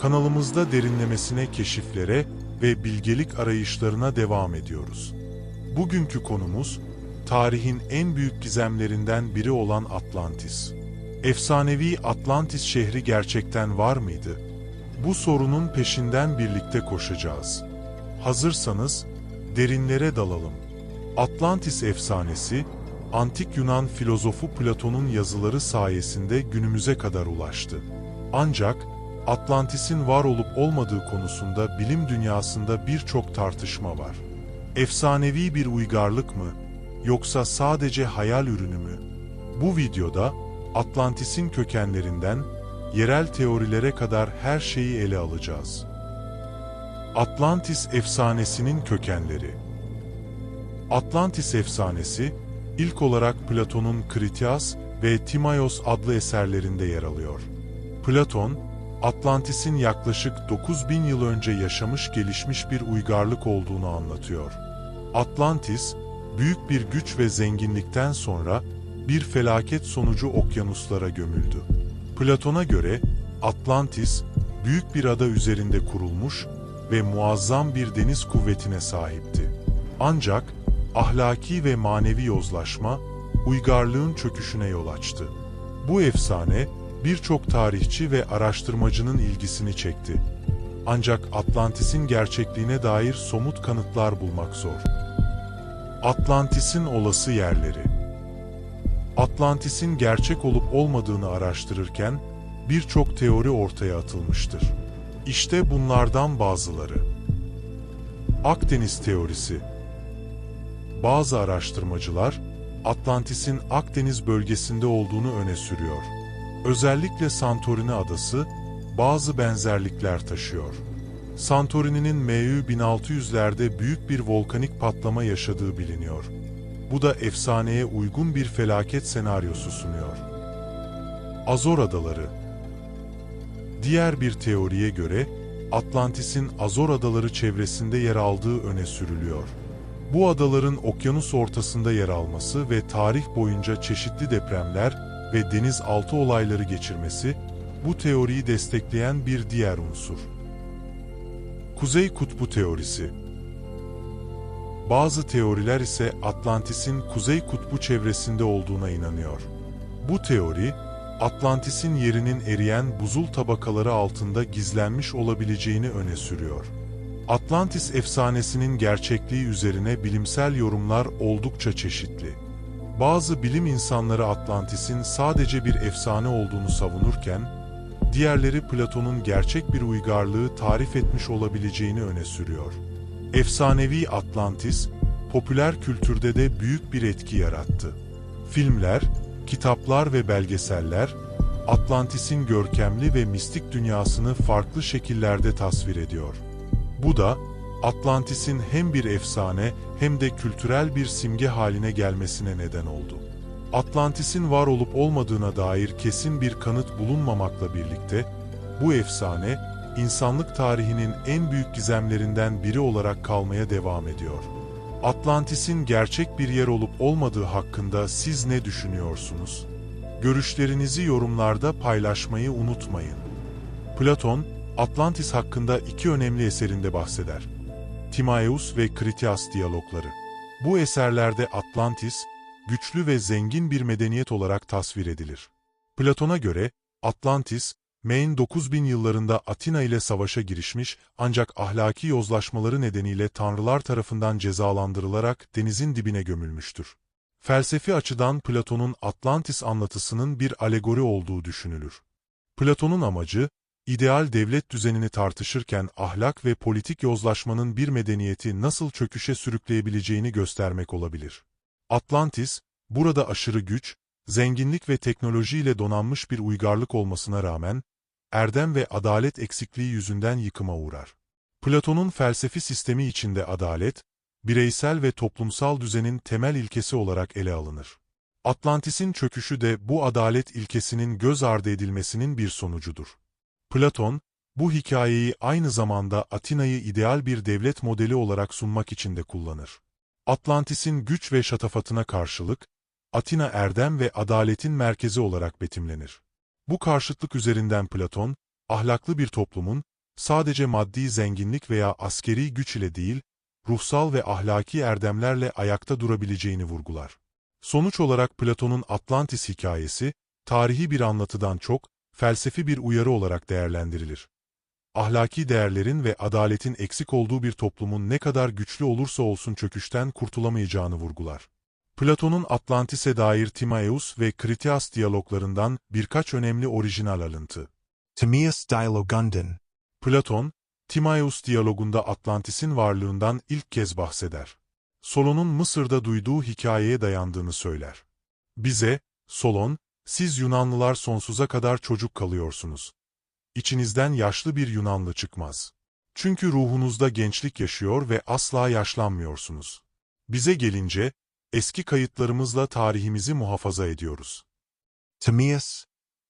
Kanalımızda derinlemesine keşiflere ve bilgelik arayışlarına devam ediyoruz. Bugünkü konumuz, tarihin en büyük gizemlerinden biri olan Atlantis. Efsanevi Atlantis şehri gerçekten var mıydı? Bu sorunun peşinden birlikte koşacağız. Hazırsanız, derinlere dalalım. Atlantis efsanesi, antik Yunan filozofu Platon'un yazıları sayesinde günümüze kadar ulaştı. Ancak, Atlantis'in var olup olmadığı konusunda bilim dünyasında birçok tartışma var. Efsanevi bir uygarlık mı, yoksa sadece hayal ürünü mü? Bu videoda Atlantis'in kökenlerinden yerel teorilere kadar her şeyi ele alacağız. Atlantis efsanesinin kökenleri Atlantis efsanesi, ilk olarak Platon'un Kritias ve Timaios adlı eserlerinde yer alıyor. Platon, Atlantis'in yaklaşık 9000 yıl önce yaşamış gelişmiş bir uygarlık olduğunu anlatıyor. Atlantis, büyük bir güç ve zenginlikten sonra bir felaket sonucu okyanuslara gömüldü. Platon'a göre Atlantis, büyük bir ada üzerinde kurulmuş ve muazzam bir deniz kuvvetine sahipti. Ancak ahlaki ve manevi yozlaşma, uygarlığın çöküşüne yol açtı. Bu efsane, birçok tarihçi ve araştırmacının ilgisini çekti. Ancak Atlantis'in gerçekliğine dair somut kanıtlar bulmak zor. Atlantis'in olası yerleri Atlantis'in gerçek olup olmadığını araştırırken birçok teori ortaya atılmıştır. İşte bunlardan bazıları. Akdeniz teorisi Bazı araştırmacılar Atlantis'in Akdeniz bölgesinde olduğunu öne sürüyor. Özellikle Santorini adası bazı benzerlikler taşıyor. Santorini'nin MU 1600'lerde büyük bir volkanik patlama yaşadığı biliniyor. Bu da efsaneye uygun bir felaket senaryosu sunuyor. Azor Adaları Diğer bir teoriye göre Atlantis'in Azor Adaları çevresinde yer aldığı öne sürülüyor. Bu adaların okyanus ortasında yer alması ve tarih boyunca çeşitli depremler ve denizaltı olayları geçirmesi, bu teoriyi destekleyen bir diğer unsur. Kuzey Kutbu Teorisi Bazı teoriler ise Atlantis'in Kuzey Kutbu çevresinde olduğuna inanıyor. Bu teori, Atlantis'in yerinin eriyen buzul tabakaları altında gizlenmiş olabileceğini öne sürüyor. Atlantis efsanesinin gerçekliği üzerine bilimsel yorumlar oldukça çeşitli. Bazı bilim insanları Atlantis'in sadece bir efsane olduğunu savunurken, diğerleri Platon'un gerçek bir uygarlığı tarif etmiş olabileceğini öne sürüyor. Efsanevi Atlantis, popüler kültürde de büyük bir etki yarattı. Filmler, kitaplar ve belgeseller, Atlantis'in görkemli ve mistik dünyasını farklı şekillerde tasvir ediyor. Bu da, Atlantis'in hem bir efsane hem de kültürel bir simge haline gelmesine neden oldu. Atlantis'in var olup olmadığına dair kesin bir kanıt bulunmamakla birlikte, bu efsane, insanlık tarihinin en büyük gizemlerinden biri olarak kalmaya devam ediyor. Atlantis'in gerçek bir yer olup olmadığı hakkında siz ne düşünüyorsunuz? Görüşlerinizi yorumlarda paylaşmayı unutmayın. Platon, Atlantis hakkında iki önemli eserinde bahseder. Timaeus ve Kritias diyalogları. Bu eserlerde Atlantis, güçlü ve zengin bir medeniyet olarak tasvir edilir. Platon'a göre Atlantis, Main 9000 yıllarında Atina ile savaşa girişmiş ancak ahlaki yozlaşmaları nedeniyle tanrılar tarafından cezalandırılarak denizin dibine gömülmüştür. Felsefi açıdan Platon'un Atlantis anlatısının bir alegori olduğu düşünülür. Platon'un amacı, ideal devlet düzenini tartışırken ahlak ve politik yozlaşmanın bir medeniyeti nasıl çöküşe sürükleyebileceğini göstermek olabilir. Atlantis, burada aşırı güç, zenginlik ve teknolojiyle donanmış bir uygarlık olmasına rağmen, erdem ve adalet eksikliği yüzünden yıkıma uğrar. Platon'un felsefi sistemi içinde adalet, bireysel ve toplumsal düzenin temel ilkesi olarak ele alınır. Atlantis'in çöküşü de bu adalet ilkesinin göz ardı edilmesinin bir sonucudur. Platon, bu hikayeyi aynı zamanda Atina'yı ideal bir devlet modeli olarak sunmak için de kullanır. Atlantis'in güç ve şatafatına karşılık, Atina erdem ve adaletin merkezi olarak betimlenir. Bu karşıtlık üzerinden Platon, ahlaklı bir toplumun, sadece maddi zenginlik veya askeri güç ile değil, ruhsal ve ahlaki erdemlerle ayakta durabileceğini vurgular. Sonuç olarak Platon'un Atlantis hikayesi, tarihi bir anlatıdan çok, felsefi bir uyarı olarak değerlendirilir. Ahlaki değerlerin ve adaletin eksik olduğu bir toplumun ne kadar güçlü olursa olsun çöküşten kurtulamayacağını vurgular. Platon'un Atlantis'e dair Timaeus ve Critias diyaloglarından birkaç önemli orijinal alıntı. Timaeus Dialogundan. Platon, Timaeus diyalogunda Atlantis'in varlığından ilk kez bahseder. Solon'un Mısır'da duyduğu hikayeye dayandığını söyler. Bize, Solon, siz Yunanlılar sonsuza kadar çocuk kalıyorsunuz. İçinizden yaşlı bir Yunanlı çıkmaz. Çünkü ruhunuzda gençlik yaşıyor ve asla yaşlanmıyorsunuz. Bize gelince, eski kayıtlarımızla tarihimizi muhafaza ediyoruz. Timaeus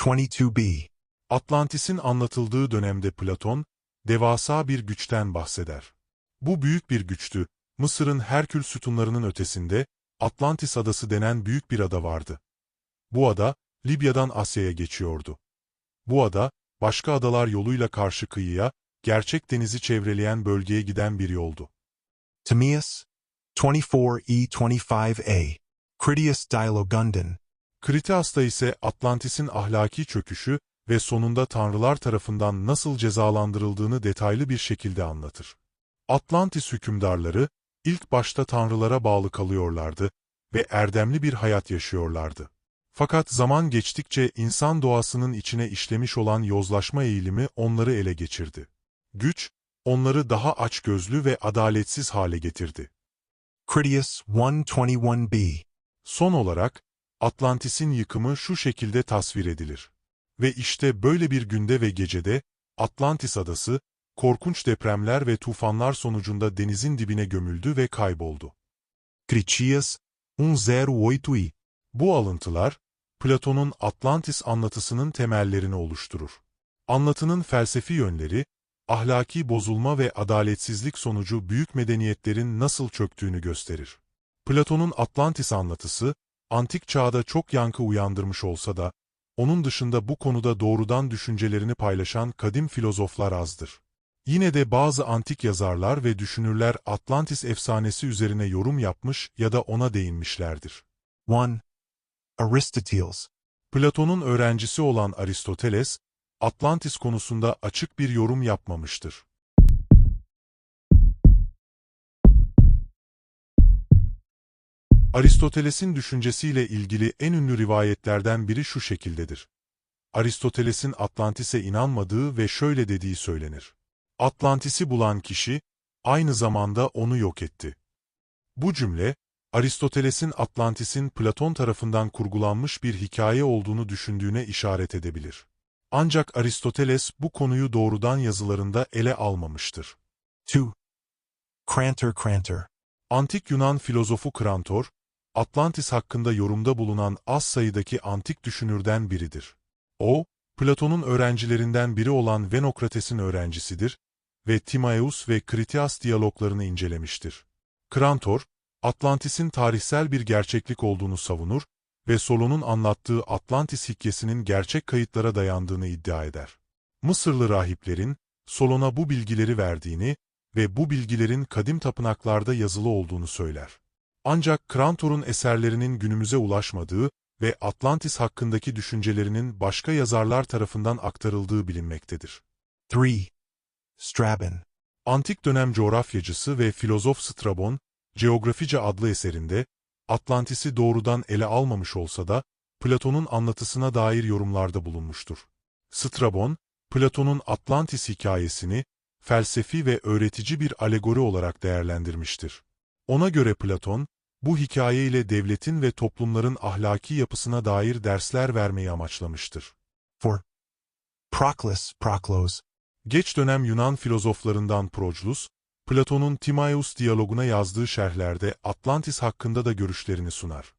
22b. Atlantis'in anlatıldığı dönemde Platon, devasa bir güçten bahseder. Bu büyük bir güçtü, Mısır'ın Herkül sütunlarının ötesinde, Atlantis adası denen büyük bir ada vardı. Bu ada, Libya'dan Asya'ya geçiyordu. Bu ada, başka adalar yoluyla karşı kıyıya, gerçek denizi çevreleyen bölgeye giden bir yoldu. Timaeus 24e25a. Critias Dialogundan. Kritias'ta ise Atlantis'in ahlaki çöküşü ve sonunda tanrılar tarafından nasıl cezalandırıldığını detaylı bir şekilde anlatır. Atlantis hükümdarları, ilk başta tanrılara bağlı kalıyorlardı ve erdemli bir hayat yaşıyorlardı. Fakat zaman geçtikçe insan doğasının içine işlemiş olan yozlaşma eğilimi onları ele geçirdi. Güç, onları daha açgözlü ve adaletsiz hale getirdi. Critias 121b. Son olarak, Atlantis'in yıkımı şu şekilde tasvir edilir. Ve işte böyle bir günde ve gecede, Atlantis adası, korkunç depremler ve tufanlar sonucunda denizin dibine gömüldü ve kayboldu. Critias 108i. Bu alıntılar, Platon'un Atlantis anlatısının temellerini oluşturur. Anlatının felsefi yönleri, ahlaki bozulma ve adaletsizlik sonucu büyük medeniyetlerin nasıl çöktüğünü gösterir. Platon'un Atlantis anlatısı, antik çağda çok yankı uyandırmış olsa da, onun dışında bu konuda doğrudan düşüncelerini paylaşan kadim filozoflar azdır. Yine de bazı antik yazarlar ve düşünürler Atlantis efsanesi üzerine yorum yapmış ya da ona değinmişlerdir. 1. Aristoteles. Platon'un öğrencisi olan Aristoteles, Atlantis konusunda açık bir yorum yapmamıştır. Aristoteles'in düşüncesiyle ilgili en ünlü rivayetlerden biri şu şekildedir. Aristoteles'in Atlantis'e inanmadığı ve şöyle dediği söylenir. Atlantis'i bulan kişi, aynı zamanda onu yok etti. Bu cümle, Aristoteles'in Atlantis'in Platon tarafından kurgulanmış bir hikaye olduğunu düşündüğüne işaret edebilir. Ancak Aristoteles bu konuyu doğrudan yazılarında ele almamıştır. 2. Crantor Crantor. Antik Yunan filozofu Krantor, Atlantis hakkında yorumda bulunan az sayıdaki antik düşünürden biridir. O, Platon'un öğrencilerinden biri olan Venokrates'in öğrencisidir ve Timaeus ve Critias diyaloglarını incelemiştir. Krantor, Atlantis'in tarihsel bir gerçeklik olduğunu savunur ve Solon'un anlattığı Atlantis hikayesinin gerçek kayıtlara dayandığını iddia eder. Mısırlı rahiplerin, Solon'a bu bilgileri verdiğini ve bu bilgilerin kadim tapınaklarda yazılı olduğunu söyler. Ancak Krantor'un eserlerinin günümüze ulaşmadığı ve Atlantis hakkındaki düşüncelerinin başka yazarlar tarafından aktarıldığı bilinmektedir. 3. Strabon. Antik dönem coğrafyacısı ve filozof Strabon, Geografice adlı eserinde, Atlantis'i doğrudan ele almamış olsa da, Platon'un anlatısına dair yorumlarda bulunmuştur. Strabon, Platon'un Atlantis hikayesini, felsefi ve öğretici bir alegori olarak değerlendirmiştir. Ona göre Platon, bu hikaye ile devletin ve toplumların ahlaki yapısına dair dersler vermeyi amaçlamıştır. 4. Proclus Proclos. Geç dönem Yunan filozoflarından Proclus, Platon'un Timaeus diyaloguna yazdığı şerhlerde Atlantis hakkında da görüşlerini sunar.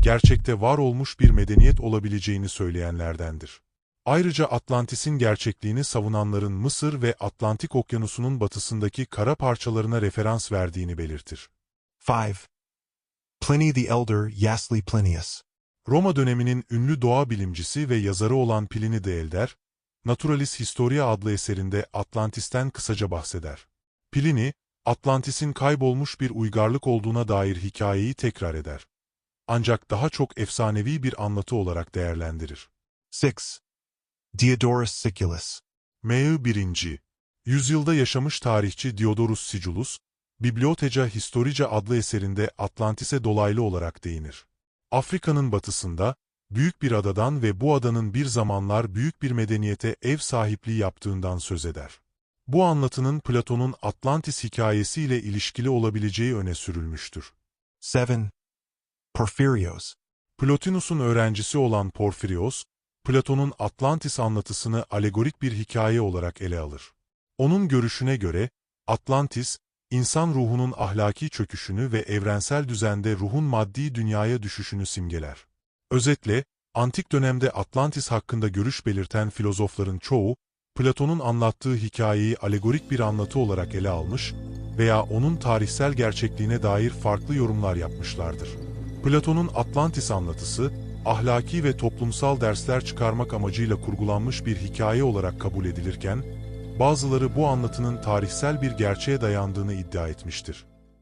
Gerçekte var olmuş bir medeniyet olabileceğini söyleyenlerdendir. Ayrıca Atlantis'in gerçekliğini savunanların Mısır ve Atlantik Okyanusu'nun batısındaki kara parçalarına referans verdiğini belirtir. 5. Pliny the Elder Yasli Plinius. Roma döneminin ünlü doğa bilimcisi ve yazarı olan Pliny de Elder, Naturalis Historia adlı eserinde Atlantis'ten kısaca bahseder. Pliny, Atlantis'in kaybolmuş bir uygarlık olduğuna dair hikayeyi tekrar eder. Ancak daha çok efsanevi bir anlatı olarak değerlendirir. 6. Diodorus Siculus. M.I. 1. Yüzyılda yaşamış tarihçi Diodorus Siculus, Bibliotheca Historica adlı eserinde Atlantis'e dolaylı olarak değinir. Afrika'nın batısında, büyük bir adadan ve bu adanın bir zamanlar büyük bir medeniyete ev sahipliği yaptığından söz eder. Bu anlatının Platon'un Atlantis hikayesiyle ilişkili olabileceği öne sürülmüştür. 7. Porphyrios. Plotinus'un öğrencisi olan Porfirios, Platon'un Atlantis anlatısını alegorik bir hikaye olarak ele alır. Onun görüşüne göre, Atlantis, insan ruhunun ahlaki çöküşünü ve evrensel düzende ruhun maddi dünyaya düşüşünü simgeler. Özetle, antik dönemde Atlantis hakkında görüş belirten filozofların çoğu, Platon'un anlattığı hikayeyi alegorik bir anlatı olarak ele almış veya onun tarihsel gerçekliğine dair farklı yorumlar yapmışlardır. Platon'un Atlantis anlatısı, ahlaki ve toplumsal dersler çıkarmak amacıyla kurgulanmış bir hikaye olarak kabul edilirken, bazıları bu anlatının tarihsel bir gerçeğe dayandığını iddia etmiştir.